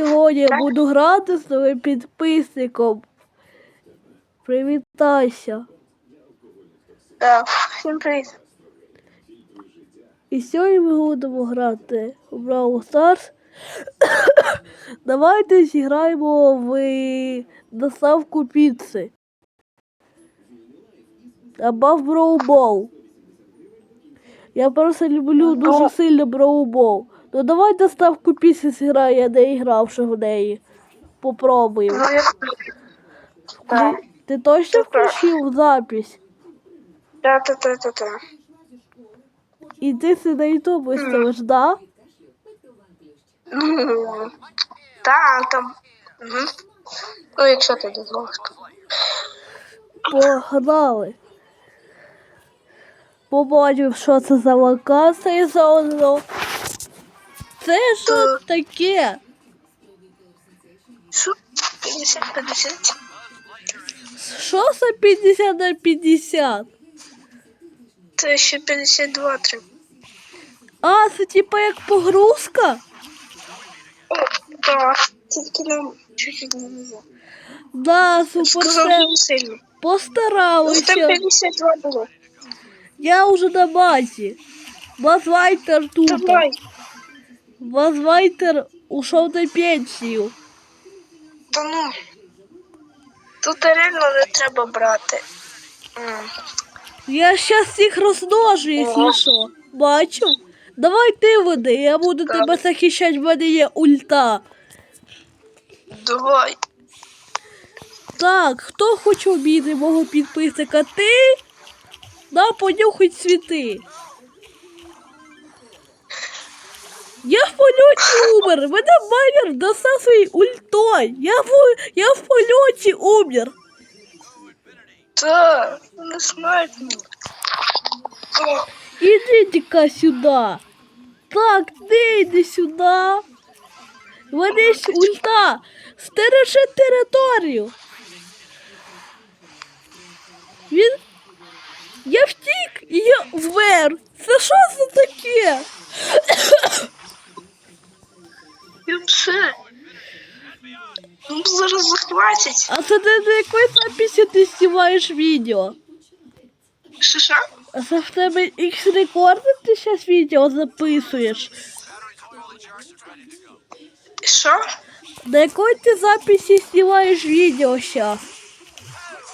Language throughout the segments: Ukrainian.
сьогодні я буду грати з своїм підписником. Привітайся. Так, всім привіт. І сьогодні ми будемо грати у Brawl Stars. Давайте зіграємо в доставку піци. Або в Brawl Ball. Я просто люблю дуже Ну. сильно Brawl Ball. Ну давай доставку піци зіграю, я не грав ще в неї. Попробуємо. Ну, я... Так, Ти точно включив запись? та, та, та, та, та. І ти си на Ютуб виставиш, да? Ну, та, там. Угу. Ну, якщо ти дозволиш. Погнали. Побачив, що це за локація заодно. Це що таке? Що? 50-50? Що це 50 на 50? Це ще 52 треба. А, це типа як погрузка? О, так. Тільки нам чуть-чуть не везе. Да, дуже сильно. Ну, там 52 було. Я вже на базі. Базвайтер тут. Давай. Базвайтер ушов на пенсію. Та ну. Тут реально не треба брати. М. Я щас їх розмножу, якщо Ого. що. Бачу. Давай ти веди, я буду Так. тебе захищати, в мене є ульта. Давай. Так, хто хоче обійти мого підписника? Ти? Да, понюхай цвіти. Я в польоті умер. Мене майнер достав своєю ультой. Я в, я в польоті умер. Та, не смертно. О, Ідіть-ка сюди. Так, ти йди сюди. В мене є ульта. Стережи територію. Він. Я втік і я вмер. Це що це таке? Все. Ну, зараз захватять. А це ти на якої записі ти знімаєш відео? Що? А це в тебе X рекорди ти зараз відео записуєш? Що? На якої ти записі знімаєш відео зараз?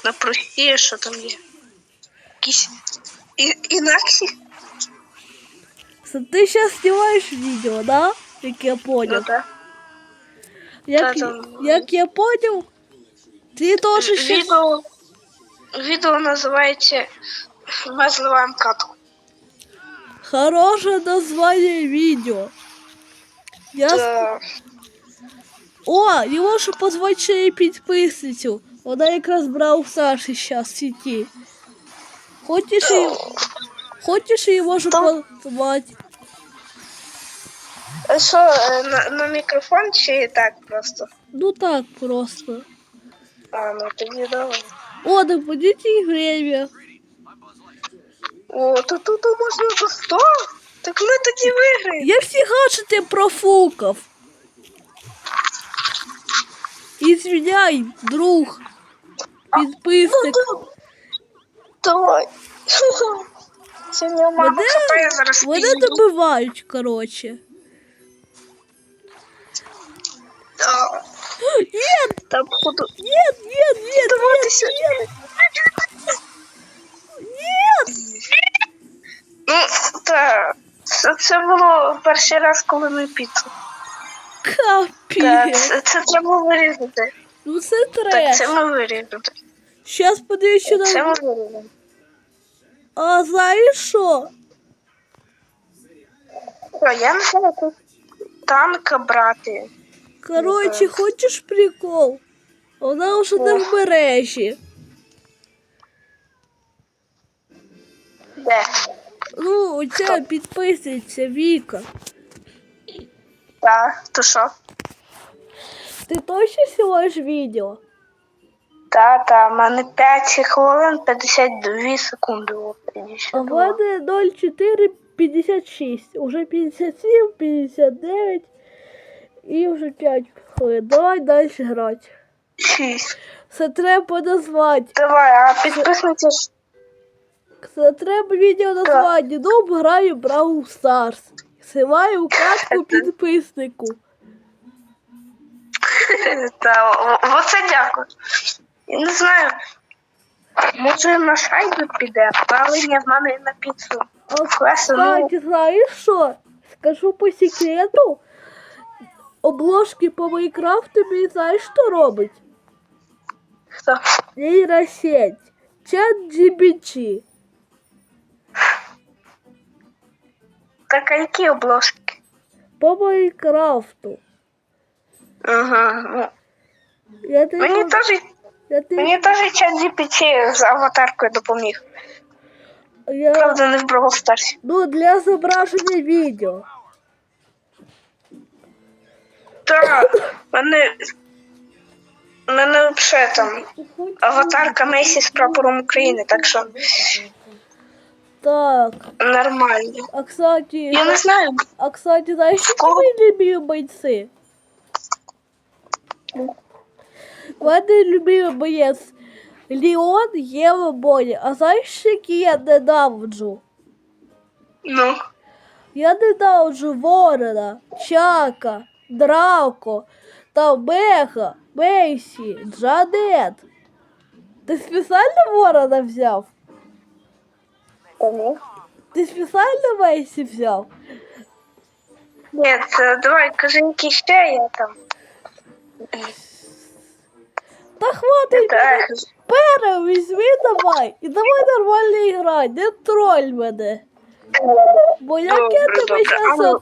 На прості, що там є. Якісь і, інакші? Це ти зараз знімаєш відео, да? Як я Ну, да. Як, та там- як я поняв, ти теж щас... Відео, відео називається Ми зливаємо катку. Хороше названня відео. Я... с- Та, О, я можу позвати ще її підписницю. Вона якраз брав Саші зараз в сіті. Хочеш її... Хочеш її можу Та- позвати? А що, е, на, на мікрофон чи так просто? Ну так просто. А, ну тоді давай. О, да їй время. О, то тут можна до 100? Так ми тоді виграємо. Я всі гаджети профукав. Извиняй, друг. Підписник. Давай. Сьогодні мама Мене- хапає зараз Вони пізду. добивають, коротше. Да. Ні, Там походу. ні, ні, ні, Давайтеся. ні. Ну, так. Це, це було перший раз, коли ми піцу. Так, Капець. це, це треба вирізати. Ну це Так, треш. це ми вирізати. Щас подивись, що Це ми вирізати. А знаєш що? О, я не знаю, тут танка брати. Коротше, хочеш прикол? Вона вже не в мережі. Де? Ну, оця підписниця Віка. Так, то що? Ти точно знімаєш відео? Та, та, в мене 5 хвилин 52 секунди. було. А в мене 0,456. Уже 57, 59 І вже 5 хвилин. Давай далі грати. Шість. Це треба назвати. Давай, а підписниці ж. Це треба відео назвати. Грає в Brawl Stars. Сиваю катку підписнику. Та, оце дякую. Я не знаю. Може на шайбу піде, але ні, в мене на піцу. А Квеси, ну, кстати, знаєш що? Скажу по секрету. Обложки по Майнкрафту мені знаєш, що робить? хто? Нейросеть. Чат GBT. Так, а які обложки? По Майнкрафту. Ага. ну, Я тобі, Мені пом- теж, я тобі, мені теж чат GPT з аватаркою допоміг. я, Правда, не в Brawl Stars. ну, для зображення відео. Так, мене. Мене взагалі там аватарка Месі з прапором України, так що Так, нормально. а кстати, Я не знаю. а кстати, Кого? мої любимі бойці? У мене любимий боєць Леон Єва Боні. А знаєш, які я ненавиджу? Ну, Я ненавиджу Ворона, Чака, Драко, та Меха, Мейсі, Джанет. Ти спеціально Ворона взяв? тому. Ти спеціально Мейсі взяв? Ні, давай, кажи, які ще я там. Та хватить Так, пера, візьми давай. І давай нормально грай, не троль мене. Бо як я тебе добре. зараз А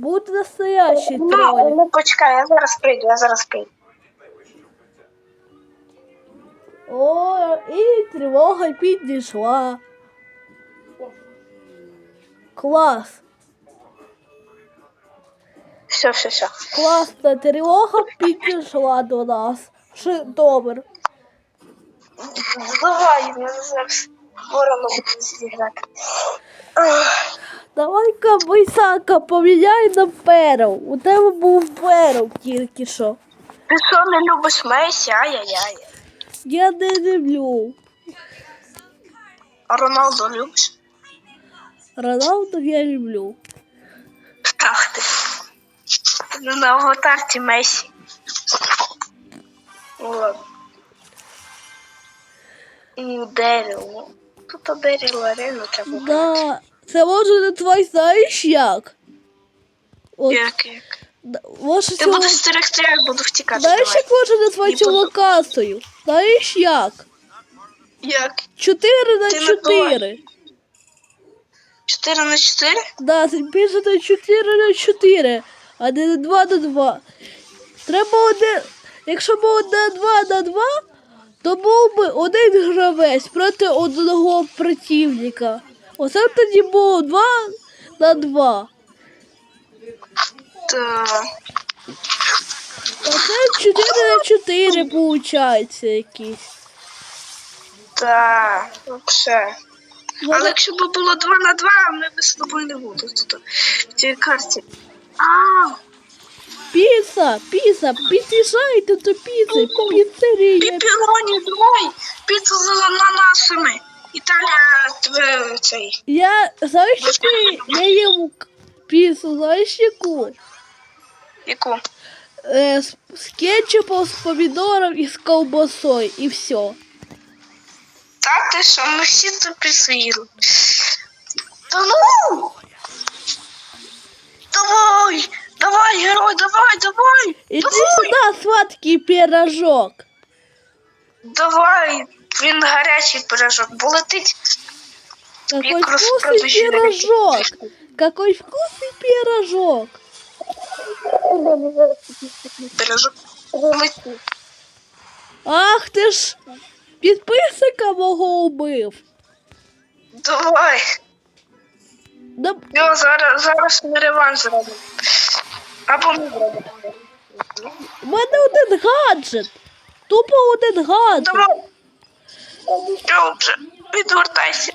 буде настоящий ну, троль. ну почекай, я зараз прийду, я зараз прийду. О, і тривога підійшла. Клас. Все, все, все. Класна тривога підійшла до нас. Ши, добре. Давай, мене зараз ворону буде зіграти. Давай-ка Бойсака поміняй на перов. У тебе був перов тільки що. Ти що не любиш Месі? Ай-яй-яй. Я не люблю. А Роналду любиш? Роналду я люблю. Ах ти. Ну, на аватарці Месі. Ладно. І Деріл. Тут Деріл Арену треба. Да. Це може не твій знаєш як? От, Як, як? може Ти цю- будеш стерегти, я буду втікати. Знаєш, давай. як може назвати цю буду. Знаєш як? Як? 4 на Ти не 4. 4 на 4? Да, це більше на 4 на 4, а не на 2 на 2. Треба один. Якщо було на 2 на 2, то був би один гравець проти одного противника. Оце тоді було 2 на 2. Так. А це 4 на 4 виходить якийсь. Так, вообще. Але Вона- якщо б було 2 на 2, ми б з тобою не були тут. В цій карті. А, Піца, піца, під'їжджайте до піци, піцерія. піпіроні, давай. Піцу з ананасами. Італія, тебе цей. Я, знаєш, яку я їм піцу, знаєш яку? Яку? Е, з, з кетчупом, з помідором і з ковбасою, і все. Та ти що, ми всі це присвіли. Та ну! Давай! Давай, герой, давай, давай! Іди Давай! сюди, сладкий пирожок. Давай! Він гарячий пирожок, бо летить Какой вкусный пирожок. Какой вкусный пирожок. пирожок. Летить. Ах ти ж, підписника мого убив. Давай! Да, Йо, зараз, зараз ми реванш зробимо. Або ми зробимо. у мене один гаджет. Тупо один гаджет. Давай! Йо, відвертайся.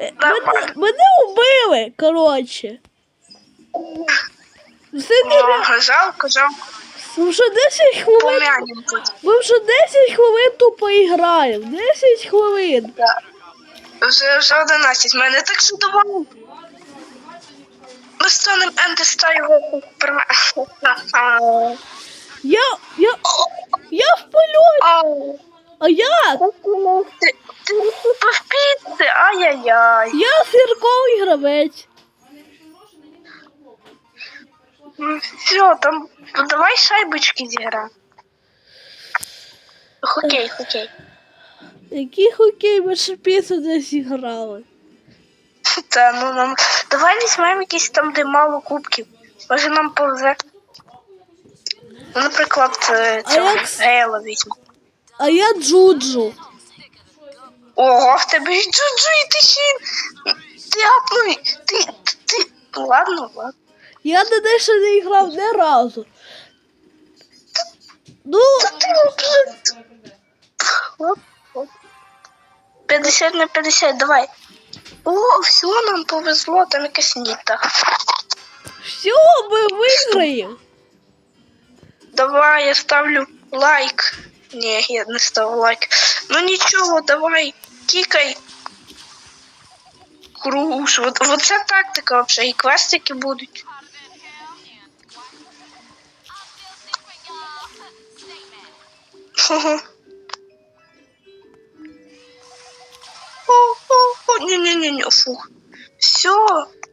Е. Мене, мене убили, коротше. Жалко, жалко. вже 10 хвилин. Ми вже 10 хвилин тупо іграємо. 10 хвилин. Да. Вже, вже 11. Мене так задоволено. Ми станемо Я. я. Я в польоті. А як? Ти, ти не повпісти, ай-яй-яй. Я зірковий гравець. Ну, Все, там, ну, давай шайбочки зіграємо. Хокей, хокей. Який хокей ми ще після десь зіграли. Та, ну нам. Давай візьмемо якісь там, де мало кубків. Може нам повзе. Наприклад, е, А цього як с- Гейла. А я Джуджу. Ого, в тебе ж джуджу і ти ще. Ти. Ти, ти. Ладно, ладно. Я на неї ще не грав ні разу. Ну, Та ти вже. Оп, оп. 50 на 50, давай. О, все, нам повезло, там якась ніта. все, ми виграємо. Давай, я ставлю лайк. Ні, я не ставлю лайк. Ну нічого, давай, кікай. Круш. Вот, вот це тактика взагалі. І квестики будуть. О-о-о, ні-ні-ні, фух. Все,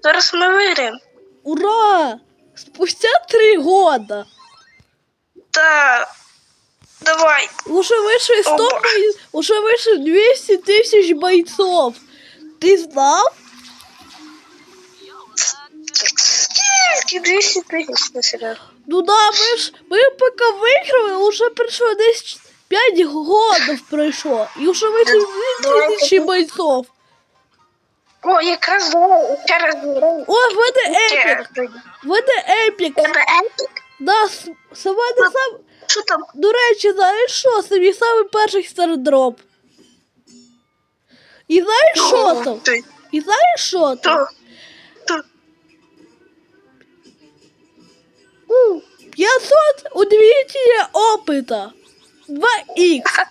зараз ми виграємо. Ура! Спустя три года. Та давай. Уже вышли 100 Оба. бой... Уже вышли 200 тысяч бойцов. Ты знал? Скільки 200 тисяч на серйозно. Ну да, ми ж ми поки виграли, уже пройшло десь 5 годів пройшло. І вже вийшли 2 тисячі бойцов. О, якраз давай ще раз зіграємо. О, в мене Ще епік. раз тоді. В мене епік. Тебе епік? Да, с- саме не сам. Що там? До речі, знаєш що? Це мій самий перший стардроп. І знаєш що там? Ти. І знаєш що там? У, 500 удивительного опыта. 2х.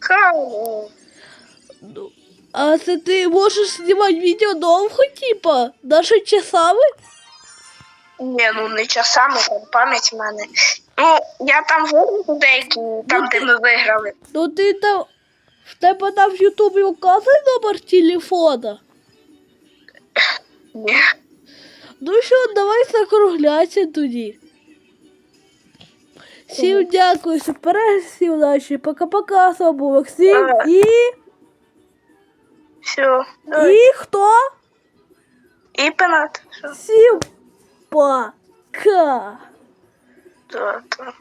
Хау. Ну, А це ти можеш знімати відео довго, типа, даже часами? Ні, ну не часами, там пам'ять в мене. Ну, я там виграв деякі, там, де ми виграли. Ну ти там. В тебе там в Ютубі указує номер телефона. Ні. Ну що, давай закругляйся тоді. Всім дякую, що перегляд, всім удачі. Пока-пока, з вами був Максим і. Все. І хто? І пенат. Всім пока. Да, да.